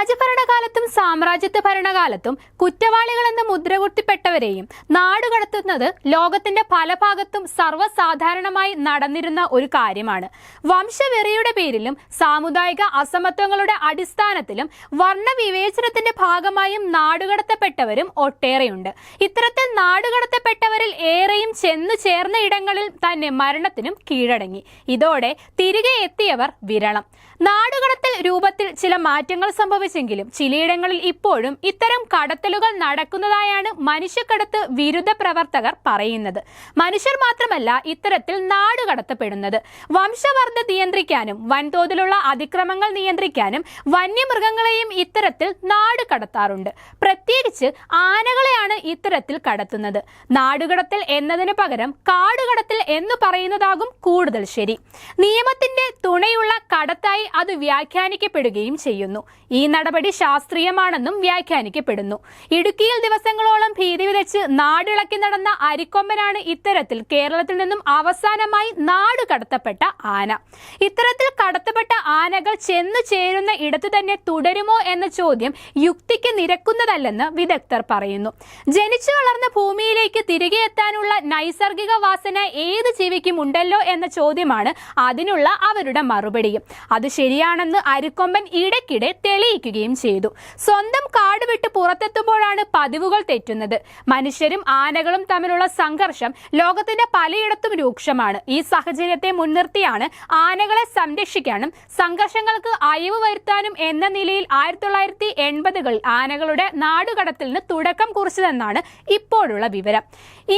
രാജഭരണകാലത്തും സാമ്രാജ്യത്വ ഭരണകാലത്തും കുറ്റവാളികളെന്ന് മുദ്രകുത്തിപ്പെട്ടവരെയും നാടുകടത്തുന്നത് ലോകത്തിന്റെ പല ഭാഗത്തും സർവസാധാരണമായി നടന്നിരുന്ന ഒരു കാര്യമാണ്. വംശവെറിയുടെ പേരിലും സാമുദായിക അസമത്വങ്ങളുടെ അടിസ്ഥാനത്തിലും വർണവിവേചനത്തിന്റെ ഭാഗമായും നാടുകടത്തപ്പെട്ടവരും ഒട്ടേറെയുണ്ട്. ഇത്തരത്തിൽ നാടുകടത്തപ്പെട്ടവരിൽ ഏറെയും ചെന്നു ചേർന്ന ഇടങ്ങളിൽ തന്നെ മരണത്തിനും കീഴടങ്ങി. ഇതോടെ തിരികെ എത്തിയവർ വിരളം. നാടുകടത്തിൽ രൂപത്തിൽ ചില മാറ്റങ്ങൾ സംഭവിച്ചെങ്കിലും ചിലയിടങ്ങളിൽ ഇപ്പോഴും ഇത്തരം കടത്തലുകൾ നടക്കുന്നതായാണ് മനുഷ്യക്കടത്ത് വിരുദ്ധ പ്രവർത്തകർ പറയുന്നത്. മനുഷ്യർ മാത്രമല്ല ഇത്തരത്തിൽ നാട് കടത്തപ്പെടുന്നത്. വംശവർദ്ധ നിയന്ത്രിക്കാനും വൻതോതിലുള്ള അതിക്രമങ്ങൾ നിയന്ത്രിക്കാനും വന്യമൃഗങ്ങളെയും ഇത്തരത്തിൽ നാട് കടത്താറുണ്ട്. പ്രത്യേകിച്ച് ആനകളെയാണ് ഇത്തരത്തിൽ കടത്തുന്നത്. നാടുകടത്തിൽ എന്നതിന് പകരം കാടുകടത്തൽ എന്ന് പറയുന്നതാകും കൂടുതൽ ശരി. നിയമത്തിന്റെ തുണയുള്ള കടത്തായി അത് വ്യാഖ്യാനിക്കപ്പെടുകയും ചെയ്യുന്നു. ഈ നടപടി ശാസ്ത്രീയമാണെന്നും വ്യാഖ്യാനിക്കപ്പെടുന്നു. ഇടുക്കിയിൽ ദിവസങ്ങളോളം ഭീതി വിതച്ച് നാടിളക്കി നടന്ന അരിക്കൊമ്പനാണ് ഇത്തരത്തിൽ കേരളത്തിൽ നിന്നും അവസാനമായി നാട് കടത്തപ്പെട്ട ആന. ഇത്തരത്തിൽ കടത്തപ്പെട്ട ആനകൾ ചെന്നു ചേരുന്ന ഇടത്തു തന്നെ തുടരുമോ എന്ന ചോദ്യം യുക്തിക്ക് നിരക്കുന്നതല്ലെന്ന് വിദഗ്ധർ പറയുന്നു. ജനിച്ചു വളർന്ന ഭൂമിയിലേക്ക് തിരികെ എത്താനുള്ള നൈസർഗിക വാസന ഏത് ജീവിക്കും ഉണ്ടല്ലോ എന്ന ചോദ്യമാണ് അതിനുള്ള അവരുടെ മറുപടിയും. അത് ശരിയാണെന്ന് അരിക്കൊമ്പൻ ഇടയ്ക്കിടെ തെളിയിക്കുകയും ചെയ്തു. സ്വന്തം കാട് വിട്ട് പുറത്തെത്തുമ്പോഴാണ് പതിവുകൾ തെറ്റുന്നത്. മനുഷ്യരും ആനകളും തമ്മിലുള്ള സംഘർഷം ലോകത്തിന്റെ പലയിടത്തും രൂക്ഷമാണ്. ഈ സാഹചര്യത്തെ മുൻനിർത്തിയാണ് ആനകളെ സംരക്ഷിക്കാനും സംഘർഷങ്ങൾക്ക് അയവ് വരുത്താനും എന്ന നിലയിൽ ആയിരത്തി തൊള്ളായിരത്തി എൺപതുകളിൽ ആനകളുടെ നാടുകടത്തലിന് തുടക്കം കുറിച്ചതെന്നാണ് ഇപ്പോഴുള്ള വിവരം.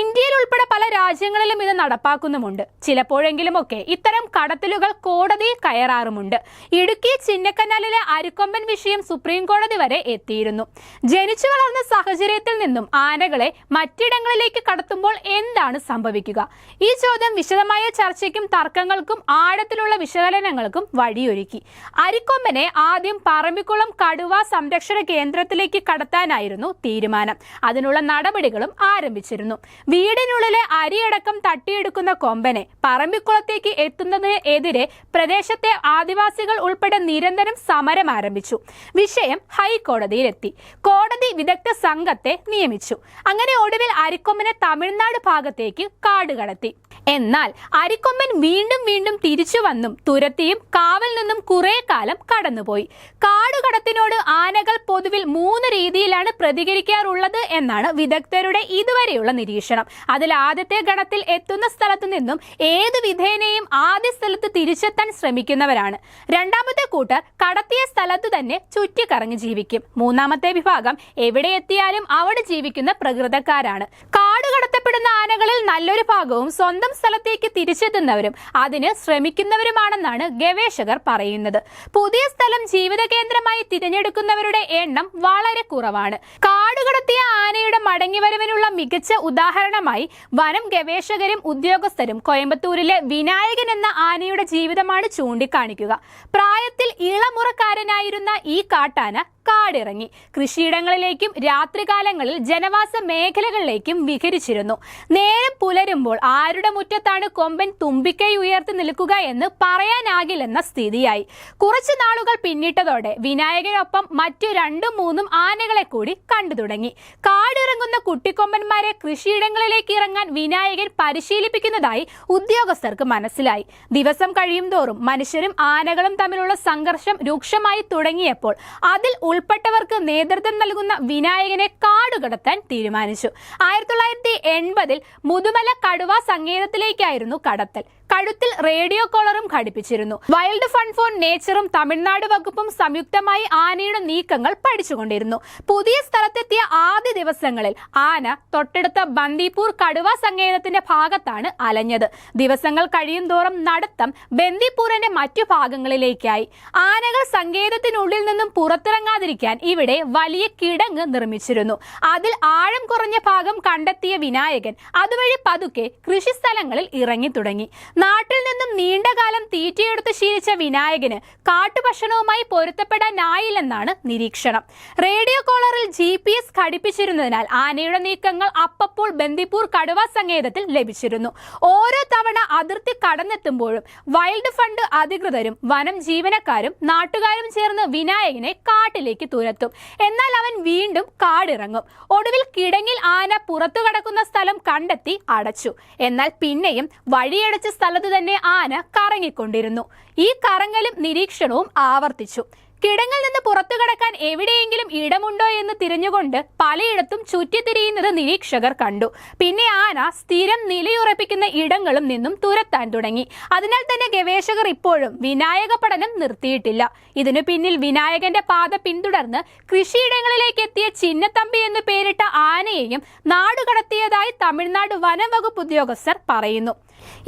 ഇന്ത്യയിൽ ഉൾപ്പെടെ പല രാജ്യങ്ങളിലും ഇത് നടപ്പാക്കുന്നുമുണ്ട്. ചിലപ്പോഴെങ്കിലുമൊക്കെ ഇത്തരം കടത്തലുകൾ കോടതിയിൽ കയറാറുമുണ്ട്. ഇടുക്കി ചിന്നക്കനാലിലെ അരിക്കൊമ്പൻ വിഷയം സുപ്രീം കോടതി വരെ എത്തിയിരുന്നു. ജനിച്ചു വളർന്ന സാഹചര്യത്തിൽ നിന്നും ആനകളെ മറ്റിടങ്ങളിലേക്ക് കടത്തുമ്പോൾ എന്താണ് സംഭവിക്കുക? ഈ ചോദ്യം വിശദമായ ചർച്ചയ്ക്കും തർക്കങ്ങൾക്കും ആഴത്തിലുള്ള വിശകലനങ്ങൾക്കും വഴിയൊരുക്കി. അരിക്കൊമ്പനെ ആദ്യം പറമ്പിക്കുളം കടുവ സംരക്ഷണ കേന്ദ്രത്തിലേക്ക് കടത്താനായിരുന്നു തീരുമാനം. അതിനുള്ള നടപടികളും ആരംഭിച്ചിരുന്നു. വീടിനുള്ളിലെ അരിയടക്കം തട്ടിയെടുക്കുന്ന കൊമ്പനെ പറമ്പിക്കുളത്തേക്ക് എത്തുന്നതിന് എതിരെ പ്രദേശത്തെ ആദിവാസികൾ ഉൾപ്പെടെ നിരന്തരം സമരം ആരംഭിച്ചു. വിഷയം ഹൈക്കോടതിയിലെത്തി. കോടതി വിദഗ്ധ സംഘത്തെ നിയമിച്ചു. അങ്ങനെ ഒടുവിൽ അരിക്കൊമ്പനെ തമിഴ്നാട് ഭാഗത്തേക്ക് കാടുകടത്തി എന്നാൽ അരിക്കൊമ്പൻ വീണ്ടും വീണ്ടും തിരിച്ചു വന്നും തുരത്തിയും കാവൽ നിന്നും കുറെ കാലം കടന്നുപോയി. കാടുകടത്തിനോട് ആനകൾ പൊതുവിൽ മൂന്ന് രീതിയിലാണ് പ്രതികരിക്കാറുള്ളത് എന്നാണ് വിദഗ്ധരുടെ ഇതുവരെയുള്ള നിരീക്ഷണം. അതിൽ ആദ്യത്തെ ഗണത്തിൽ എത്തുന്ന സ്ഥലത്തു നിന്നും ഏത് വിധേനയും ആദ്യ സ്ഥലത്ത് തിരിച്ചെത്താൻ ശ്രമിക്കുന്നവരാണ്. രണ്ടാമത്തെ കൂട്ടർ കടത്തിയ സ്ഥലത്തു തന്നെ ചുറ്റിക്കറങ്ങി ജീവിക്കും. മൂന്നാമത്തെ വിഭാഗം എവിടെ എത്തിയാലും അവിടെ ജീവിക്കുന്ന പ്രകൃതക്കാരാണ്. കാട് കടത്തപ്പെടുന്ന ആനകളിൽ നല്ലൊരു ഭാഗവും സ്വന്തം സ്ഥലത്തേക്ക് തിരിച്ചെത്തുന്നവരും അതിന് ശ്രമിക്കുന്നവരുമാണെന്നാണ് ഗവേഷകർ പറയുന്നത്. പുതിയ സ്ഥലം ജീവിത കേന്ദ്രമായി തിരഞ്ഞെടുക്കുന്നവരുടെ എണ്ണം വളരെ കുറവാണ്. കാടുകടത്തിയ ആനയുടെ മടങ്ങിവരവിനുള്ള മികച്ച ഉദാഹരണമായി വനം ഗവേഷകരും ഉദ്യോഗസ്ഥരും കോയമ്പത്തൂരിലെ വിനായകൻ എന്ന ആനയുടെ ജീവിതമാണ് ചൂണ്ടിക്കാണിക്കുക. പ്രായത്തിൽ ഇളമുറക്കാരനായിരുന്ന ഈ കാട്ടാന കാടിറങ്ങി. കൃഷിയിടങ്ങളിലേക്കും രാത്രികാലങ്ങളിൽ ജനവാസ മേഖലകളിലേക്കും വിഹരിച്ചിരുന്നു. നേരം പുലരുമ്പോൾ ആരുടെ മുറ്റത്താണ് കൊമ്പൻ തുമ്പിക്കൈ ഉയർത്തി നിൽക്കുക എന്ന് പറയാനാകില്ലെന്ന സ്ഥിതിയായി. കുറച്ചു നാളുകൾ പിന്നിട്ടതോടെ വിനായകനൊപ്പം മറ്റു രണ്ടും മൂന്നും ആനകളെ കൂടി കണ്ടു തുടങ്ങി. കാടിറങ്ങുന്ന കുട്ടിക്കൊമ്പന്മാരെ കൃഷിയിടങ്ങളിലേക്ക് ഇറങ്ങാൻ വിനായകൻ പരിശീലിപ്പിക്കുന്നതായി ഉദ്യോഗസ്ഥർക്ക് മനസ്സിലായി. ദിവസം കഴിയും തോറും മനുഷ്യരും ആനകളും തമ്മിലുള്ള സംഘർഷം രൂക്ഷമായി തുടങ്ങിയപ്പോൾ അതിൽ ഉൾപ്പെട്ടവർക്ക് നേതൃത്വം നൽകുന്ന വിനായകനെ കാടുകടത്താൻ തീരുമാനിച്ചു. ആയിരത്തി തൊള്ളായിരത്തി എൺപതിൽ മുതുമല കടുവ സങ്കേതത്തിലേക്കായിരുന്നു കടത്തൽ. കഴുത്തിൽ റേഡിയോ കോളറും ഘടിപ്പിച്ചിരുന്നു. വൈൽഡ് ഫണ്ട് ഫോർ നേച്ചറും തമിഴ്നാട് വകുപ്പും സംയുക്തമായി ആനയുടെ നീക്കങ്ങൾ പഠിച്ചുകൊണ്ടിരുന്നു. പുതിയ സ്ഥലത്തെത്തിയ ആദ്യ ദിവസങ്ങളിൽ ആന തൊട്ടടുത്ത ബന്ദിപ്പൂർ കടുവ സങ്കേതത്തിന്റെ ഭാഗത്താണ് അലഞ്ഞത്. ദിവസങ്ങൾ കഴിയും തോറും നടത്തം ബന്ദിപ്പൂരിന്റെ മറ്റു ഭാഗങ്ങളിലേക്കായി. ആനകൾ സങ്കേതത്തിനുള്ളിൽ നിന്നും പുറത്തിറങ്ങാതിരിക്കാൻ ഇവിടെ വലിയ കിടങ്ങ് നിർമ്മിച്ചിരുന്നു. അതിൽ ആഴം കുറഞ്ഞ ഭാഗം കണ്ടെത്തിയ വിനായകൻ അതുവഴി പതുക്കെ കൃഷിസ്ഥലങ്ങളിൽ ഇറങ്ങി തുടങ്ങി നാട്ടിൽ നിന്നും നീണ്ടകാലം തീറ്റയെടുത്ത് ശീലിച്ച വിനായകന് കാട്ടുഭക്ഷണവുമായി പൊരുത്തപ്പെടാനായില്ലെന്നാണ് നിരീക്ഷണം. റേഡിയോ കോളറിൽ ജി പി എസ് ഘടിപ്പിച്ചിരുന്നതിനാൽ ആനയുടെ നീക്കങ്ങൾ അപ്പപ്പോൾ ബന്ദിപ്പൂർ കടുവ സങ്കേതത്തിൽ ലഭിച്ചിരുന്നു. ഓരോ തവണ അതിർത്തി കടന്നെത്തുമ്പോഴും വൈൽഡ് ഫണ്ട് അധികൃതരും വനം ജീവനക്കാരും നാട്ടുകാരും ചേർന്ന് വിനായകനെ കാട്ടിലേക്ക് തുരത്തും. എന്നാൽ അവൻ വീണ്ടും കാടിറങ്ങും. ഒടുവിൽ കിടങ്ങിൽ ആന പുറത്തു കടക്കുന്ന സ്ഥലം കണ്ടെത്തി അടച്ചു. എന്നാൽ പിന്നെയും വഴിയടച്ച സ്ഥലത്ത് തന്നെ ആന കറങ്ങിക്കൊണ്ടിരുന്നു. ഈ കറങ്ങലും നിരീക്ഷണവും ആവർത്തിച്ചു. കിടങ്ങിൽ നിന്ന് പുറത്തു കടക്കാൻ എവിടെയെങ്കിലും ഇടമുണ്ടോ എന്ന് തിരിഞ്ഞുകൊണ്ട് പലയിടത്തും ചുറ്റിത്തിരിയുന്നത് നിരീക്ഷകർ കണ്ടു. പിന്നെ ആന സ്ഥിരം നിലയുറപ്പിക്കുന്ന ഇടങ്ങളും നിന്നും തുരത്താൻ തുടങ്ങി. അതിനാൽ തന്നെ ഗവേഷകർ ഇപ്പോഴും വിനായക പഠനം നിർത്തിയിട്ടില്ല. ഇതിനു പിന്നിൽ വിനായകന്റെ പാത പിന്തുടർന്ന് കൃഷിയിടങ്ങളിലേക്ക് എത്തിയ ചിന്നത്തമ്പി എന്ന് പേരിട്ട ആനയെയും നാടുകടത്തിയതായി തമിഴ്നാട് വനം വകുപ്പ് ഉദ്യോഗസ്ഥർ പറയുന്നു.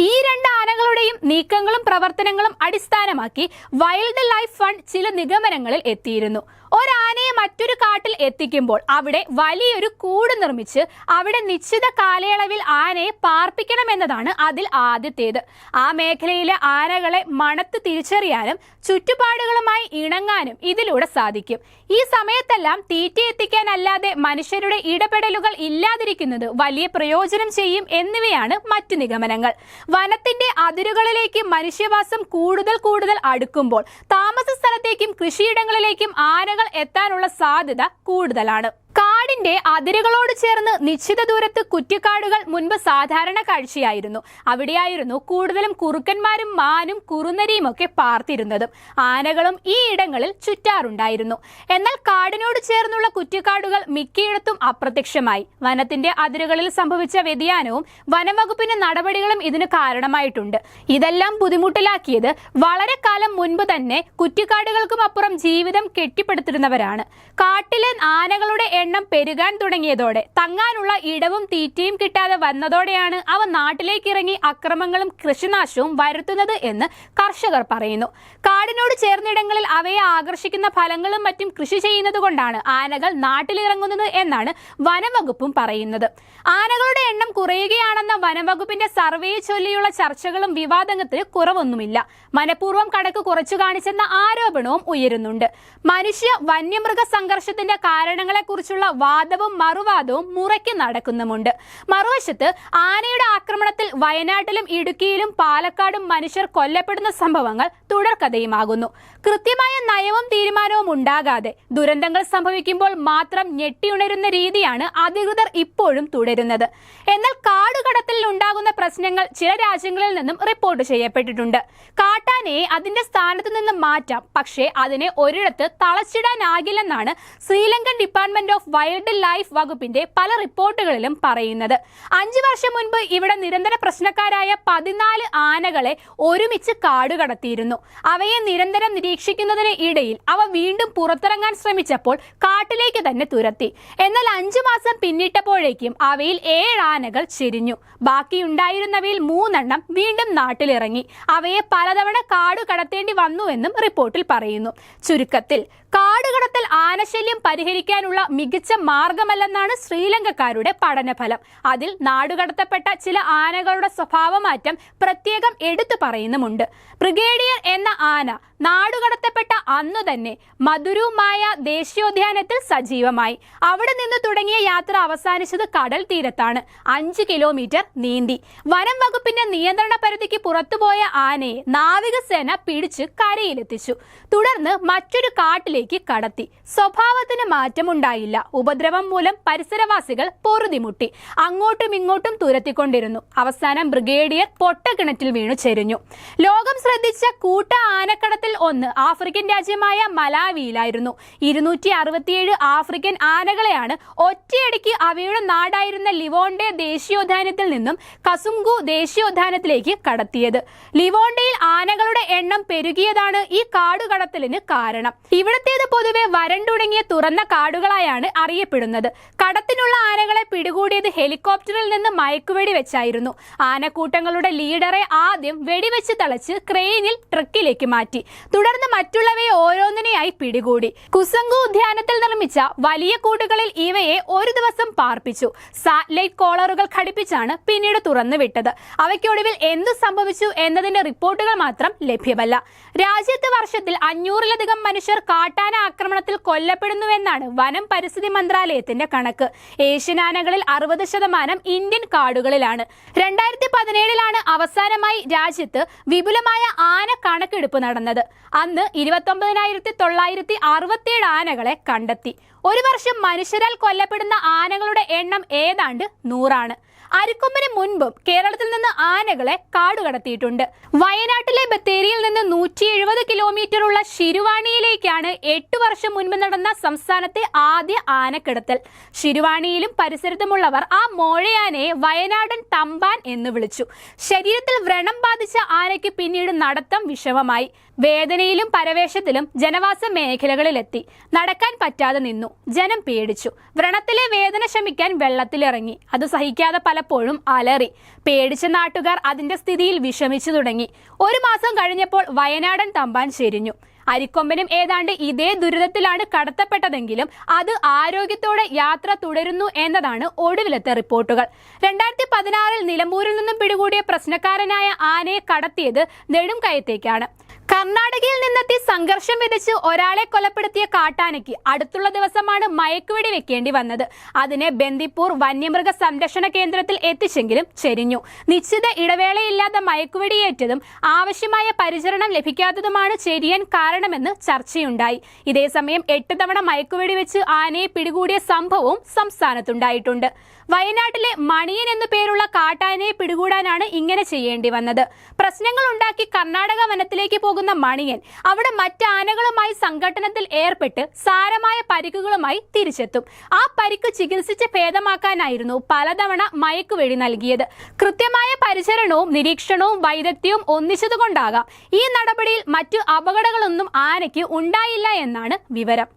ഈ രണ്ട് ആനകളുടെയും നീക്കങ്ങളും പ്രവർത്തനങ്ങളും അടിസ്ഥാനമാക്കി വൈൽഡ് ലൈഫ് ഫണ്ട് ചില നിഗമനങ്ങളിൽ എത്തിയിരുന്നു. ഒരാനയെ മറ്റൊരു കാട്ടിൽ എത്തിക്കുമ്പോൾ അവിടെ വലിയൊരു കൂട് നിർമ്മിച്ച് അവിടെ നിശ്ചിത കാലയളവിൽ ആനയെ പാർപ്പിക്കണമെന്നതാണ് അതിൽ ആദ്യത്തേത്. ആ മേഖലയിലെ ആനകളെ മണത്ത് തിരിച്ചറിയാനും ചുറ്റുപാടുകളുമായി ഇണങ്ങാനും ഇതിലൂടെ സാധിക്കും. ഈ സമയത്തെല്ലാം തീറ്റ എത്തിക്കാനല്ലാതെ മനുഷ്യരുടെ ഇടപെടലുകൾ ഇല്ലാതിരിക്കുന്നത് വലിയ പ്രയോജനം ചെയ്യും എന്നിവയാണ് മറ്റു നിഗമനങ്ങൾ. വനത്തിന്റെ അതിരുകളിലേക്ക് മനുഷ്യവാസം കൂടുതൽ കൂടുതൽ അടുക്കുമ്പോൾ താമസ സ്ഥലത്തേക്കും കൃഷിയിടങ്ങളിലേക്കും ആനകൾ എത്താനുള്ള സാധ്യത കൂടുതലാണ്. കാടിന്റെ അതിരുകളോട് ചേർന്ന് നിശ്ചിത ദൂരത്ത് കുറ്റിക്കാടുകൾ മുൻപ് സാധാരണ കാഴ്ചയായിരുന്നു. അവിടെയായിരുന്നു കൂടുതലും കുറുക്കന്മാരും മാനും കുറുനരിയും ഒക്കെ പാർത്തിരുന്നതും. ആനകളും ഈ ഇടങ്ങളിൽ ചുറ്റാറുണ്ടായിരുന്നു. എന്നാൽ കാടിനോട് ചേർന്നുള്ള കുറ്റിക്കാടുകൾ മിക്കയിടത്തും അപ്രത്യക്ഷമായി. വനത്തിന്റെ അതിരുകളിൽ സംഭവിച്ച വ്യതിയാനവും വനംവകുപ്പിന്റെ നടപടികളും ഇതിന് കാരണമായിട്ടുണ്ട്. ഇതെല്ലാം ബുദ്ധിമുട്ടിലാക്കിയത് വളരെ കാലം മുൻപ് തന്നെ കുറ്റിക്കാടുകൾക്കും അപ്പുറം ജീവിതം കെട്ടിപ്പടുത്തിരുന്നവരാണ്. കാട്ടിലെ ആനകളുടെ എണ്ണം പെരുകാൻ തുടങ്ങിയതോടെ തങ്ങാനുള്ള ഇടവും തീറ്റയും കിട്ടാതെ വന്നതോടെയാണ് അവ നാട്ടിലേക്ക് ഇറങ്ങി അക്രമങ്ങളും കൃഷിനാശവും വരുത്തുന്നത് എന്ന് കർഷകർ പറയുന്നു. കാടിനോട് ചേർന്നിടങ്ങളിൽ അവയെ ആകർഷിക്കുന്ന ഫലങ്ങളും മറ്റും കൃഷി ചെയ്യുന്നത് കൊണ്ടാണ് ആനകൾ നാട്ടിലിറങ്ങുന്നത് എന്നാണ് വനംവകുപ്പും പറയുന്നത്. ആനകളുടെ എണ്ണം കുറയുകയാണെന്ന വനംവകുപ്പിന്റെ സർവേയെ ചൊല്ലിയുള്ള ചർച്ചകളും വിവാദത്തിന് കുറവൊന്നുമില്ല. മനഃപൂർവം കണക്ക് കുറച്ചു കാണിച്ചെന്ന ആരോപണവും ഉയരുന്നുണ്ട്. മനുഷ്യ വന്യമൃഗ സംഘർഷത്തിന്റെ കാരണങ്ങളെക്കുറിച്ചുള്ള വാദവും മറുവാദവും മുറയ്ക്ക് നടക്കുന്നുമുണ്ട്. മറുവശത്ത് ആനയുടെ ആക്രമണത്തിൽ വയനാട്ടിലും ഇടുക്കിയിലും പാലക്കാടും മനുഷ്യർ കൊല്ലപ്പെടുന്ന സംഭവങ്ങൾ തുടർക്കഥയുമാകുന്നു. കൃത്യമായ നയവും തീരുമാനവും ഉണ്ടാകാതെ ദുരന്തങ്ങൾ സംഭവിക്കുമ്പോൾ മാത്രം ഞെട്ടിയുണരുന്ന രീതിയാണ് അധികൃതർ ഇപ്പോഴും തുടരുന്നത്. എന്നാൽ കാടുകടത്തിൽ ഉണ്ടാകുന്ന പ്രശ്നങ്ങൾ ചില രാജ്യങ്ങളിൽ നിന്നും റിപ്പോർട്ട് ചെയ്യപ്പെട്ടിട്ടുണ്ട്. കാട്ടാനയെ അതിന്റെ സ്ഥാനത്ത് നിന്ന് മാറ്റാം പക്ഷേ അതിനെ ഒരിടത്ത് തളച്ചിടാനാകില്ലെന്നാണ് Sri Lankan department of wildlife വകുപ്പിന്റെ പല റിപ്പോർട്ടുകളിലും പറയുന്നത്. അഞ്ചു വർഷം മുൻപ് ഇവിടെ നിരന്തര പ്രശ്നക്കാരായ പതിനാല് ആനകളെ ഒരുമിച്ച് കാടുകടത്തിയിരുന്നു അവയെ നിരന്തരം നിരീക്ഷിക്കുന്നതിന് ഇടയിൽ അവ വീണ്ടും പുറത്തിറങ്ങാൻ ശ്രമിച്ചപ്പോൾ കാട്ടിലേക്ക് തന്നെ തുരത്തി. എന്നാൽ അഞ്ചു മാസം പിന്നിട്ടപ്പോഴേക്കും അവയിൽ ഏഴ് ആനകൾ ചെരിഞ്ഞു. ബാക്കിയുണ്ടായിരുന്നവയിൽ മൂന്നെണ്ണം വീണ്ടും നാട്ടിലിറങ്ങി. അവയെ പലതവണ കാട് കടത്തേണ്ടി വന്നുവെന്നും റിപ്പോർട്ടിൽ പറയുന്നു. ചുരുക്കത്തിൽ കാടുകടത്തൽ ആനശല്യം പരിഹരിക്കാനുള്ള മികച്ച മാർഗമല്ലെന്നാണ് ശ്രീലങ്കക്കാരുടെ പഠനഫലം. അതിൽ നാടുകടത്തപ്പെട്ട ചില ആനകളുടെ സ്വഭാവമാറ്റം പ്രത്യേകം എടുത്തു പറയുന്നുമുണ്ട്. ബ്രിഗേഡിയർ എന്ന ആന നാടുകടത്തപ്പെട്ട അന്നു തന്നെ മധുരുമായ ദേശീയോദ്യാനത്തിൽ സജീവമായി. അവിടെ നിന്ന് തുടങ്ങിയ യാത്ര അവസാനിച്ചത് കടൽ തീരത്താണ്. അഞ്ച് കിലോമീറ്റർ നീന്തി. വനം വകുപ്പിന്റെ നിയന്ത്രണ പരിധിക്ക് പുറത്തുപോയ ആനയെ നാവികസേന പിടിച്ച് കരയിലെത്തിച്ചു. തുടർന്ന് മറ്റൊരു കാട്ടിലേക്ക് കടത്തി. സ്വഭാവത്തിന് മാറ്റമുണ്ടായില്ല. ഉപദ്രവം മൂലം പരിസരവാസികൾ പൊറുതിമുട്ടി. അങ്ങോട്ടും ഇങ്ങോട്ടും തുരത്തിക്കൊണ്ടിരുന്നു. അവസാനം ബ്രിഗേഡിയർ പൊട്ടക്കിണറ്റിൽ വീണു ചെരിഞ്ഞു. ലോകം ശ്രദ്ധിച്ച കൂട്ട ആനക്കടത്തിൽ ഒന്ന് ആഫ്രിക്കൻ രാജ്യമായ മലാവിയിലായിരുന്നു. ഇരുന്നൂറ്റി അറുപത്തിയേഴ് ആഫ്രിക്കൻ ആനകളെയാണ് ഒറ്റയടിക്ക് അവയുടെ നാടായിരുന്ന ലിവോണ്ടെ ദേശീയോദ്യാനത്തിൽ നിന്നും കസുംഗു ദേശീയോദ്യാനത്തിലേക്ക് കടത്തിയത്. ലിവോണ്ടയിൽ ആനകളുടെ എണ്ണം പെരുകിയതാണ് ഈ കാടുകടത്തലിന് കാരണം. ഇവിടത്തേത് പൊതുവെ വരണ്ടുടങ്ങിയ തുറന്ന കാടുകളായാണ് അറിയപ്പെടുന്നത്. കടത്തിനുള്ള ആനകളെ പിടികൂടിയത് ഹെലികോപ്റ്ററിൽ നിന്ന് മയക്കുവെടി വെച്ചായിരുന്നു. ആനക്കൂട്ടങ്ങളുടെ ലീഡറെ ആദ്യം വെടിവെച്ച് തളച്ച് ക്രെയിനിൽ ട്രക്കിലേക്ക് മാറ്റി. തുടർന്ന് മറ്റുള്ളവയെ ഓരോന്നിനെയായി പിടികൂടി. കുസങ്കു ഉദ്യാനത്തിൽ നിർമ്മിച്ച വലിയ കൂടുകളിൽ ഇവയെ ഒരു ദിവസം പാർപ്പിച്ചു. സാറ്റലൈറ്റ് കോളറുകൾ ഘടിപ്പിച്ചാണ് പിന്നീട് തുറന്നുവിട്ടത്. അവയ്ക്കൊടുവിൽ എന്തു സംഭവിച്ചു എന്നതിന്റെ റിപ്പോർട്ടുകൾ മാത്രം ലഭ്യമല്ല. രാജ്യത്ത് വർഷത്തിൽ അഞ്ഞൂറിലധികം മനുഷ്യർ കാട്ടാന ആക്രമണത്തിൽ കൊല്ലപ്പെടുന്നുവെന്നാണ് വനം പരിസ്ഥിതി മന്ത്രാലയത്തിന്റെ കണക്ക്. ഏഷ്യൻ ആനകളിൽ അറുപത് ശതമാനം ഇന്ത്യൻ കാടുകളിലാണ്. രണ്ടായിരത്തി പതിനേഴിലാണ് അവസാനമായി രാജ്യത്ത് വിപുലമായ ആന കണക്കെടുപ്പ് നടന്നത്. അന്ന് ഇരുപത്തൊമ്പതിനായിരത്തി തൊള്ളായിരത്തി അറുപത്തിയേഴ് ആനകളെ കണ്ടെത്തി. ഒരു വർഷം മനുഷ്യരാൽ കൊല്ലപ്പെടുന്ന ആനകളുടെ എണ്ണം ഏതാണ്ട് നൂറാണ്. അരിക്കൊമ്പന് മുൻപും കേരളത്തിൽ നിന്ന് ആനകളെ കാടുകടത്തിയിട്ടുണ്ട് വയനാട്ടിലെ ബത്തേരിയിൽ നിന്ന് നൂറ്റി എഴുപത് കിലോമീറ്റർ ഉള്ള ശിരുവാണിയിലേക്കാണ് എട്ട് വർഷം മുൻപ് നടന്ന സംസ്ഥാനത്തെ ആദ്യ ആനക്കിടത്തൽ. ശിരുവാണിയിലും പരിസരത്തുമുള്ളവർ ആ മോഴയാനയെ വയനാടൻ തമ്പാൻ എന്ന് വിളിച്ചു. ശരീരത്തിൽ വ്രണം ബാധിച്ച ആനയ്ക്ക് പിന്നീട് നടത്തം വിഷമമായി. വേദനയിലും പരവേശത്തിലും ജനവാസ മേഖലകളിലെത്തി. നടക്കാൻ പറ്റാതെ നിന്നു. ജനം പേടിച്ചു. വ്രണത്തിലെ വേദന ശമിക്കാൻ വെള്ളത്തിലിറങ്ങി. അത് സഹിക്കാതെ പലപ്പോഴും അലറി. പേടിച്ച നാട്ടുകാർ അതിന്റെ സ്ഥിതിയിൽ വിഷമിച്ചു തുടങ്ങി. ഒരു മാസം കഴിഞ്ഞപ്പോൾ വയനാടൻ തമ്പാൻ ചെരിഞ്ഞു. അരിക്കൊമ്പനും ഏതാണ്ട് ഇതേ ദുരിതത്തിലാണ് കടത്തപ്പെട്ടതെങ്കിലും അത് ആരോഗ്യത്തോടെ യാത്ര തുടരുന്നു എന്നതാണ് ഒടുവിലത്തെ റിപ്പോർട്ടുകൾ. രണ്ടായിരത്തി പതിനാറിൽ നിലമ്പൂരിൽ നിന്നും പിടികൂടിയ പ്രശ്നക്കാരനായ ആനയെ കടത്തിയത് നെടുംകയത്തേക്കാണ്. കർണാടകയിൽ നിന്നെത്തി സംഘർഷം വിതച്ച് ഒരാളെ കൊലപ്പെടുത്തിയ കാട്ടാനയ്ക്ക് അടുത്തുള്ള ദിവസമാണ് മയക്കുവെടി വെക്കേണ്ടി വന്നത്. അതിനെ ബന്ദിപ്പൂർ വന്യമൃഗ സംരക്ഷണ കേന്ദ്രത്തിൽ എത്തിച്ചെങ്കിലും ചെരിഞ്ഞു. നിശ്ചിത ഇടവേളയില്ലാതെ മയക്കുവെടിയേറ്റതും ആവശ്യമായ പരിചരണം ലഭിക്കാത്തതുമാണ് ചെരിയാൻ കാരണമെന്ന് ചർച്ചയുണ്ടായി. ഇതേസമയം എട്ട് തവണ മയക്കുവെടി വെച്ച് ആനയെ പിടികൂടിയ സംഭവവും സംസ്ഥാനത്തുണ്ടായിട്ടുണ്ട്. വയനാട്ടിലെ മണിയൻ എന്നു പേരുള്ള കാട്ടാനയെ പിടികൂടാനാണ് ഇങ്ങനെ ചെയ്യേണ്ടി വന്നത്. പ്രശ്നങ്ങൾ ഉണ്ടാക്കി കർണാടക വനത്തിലേക്ക് പോകുന്ന മണിയൻ അവിടെ മറ്റ് ആനകളുമായി സംഘട്ടനത്തിൽ ഏർപ്പെട്ട് സാരമായ പരിക്കുകളുമായി തിരിച്ചെത്തും. ആ പരിക്ക് ചികിത്സിച്ച് ഭേദമാക്കാനായിരുന്നു പലതവണ മയക്കുവെടി നൽകിയത്. കൃത്യമായ പരിചരണവും നിരീക്ഷണവും വൈദഗ്ധ്യവും ഒന്നിച്ചതുകൊണ്ടാകാം ഈ നടപടിയിൽ മറ്റു അപകടങ്ങളൊന്നും ആനയ്ക്ക് ഉണ്ടായില്ല എന്നാണ് വിവരം.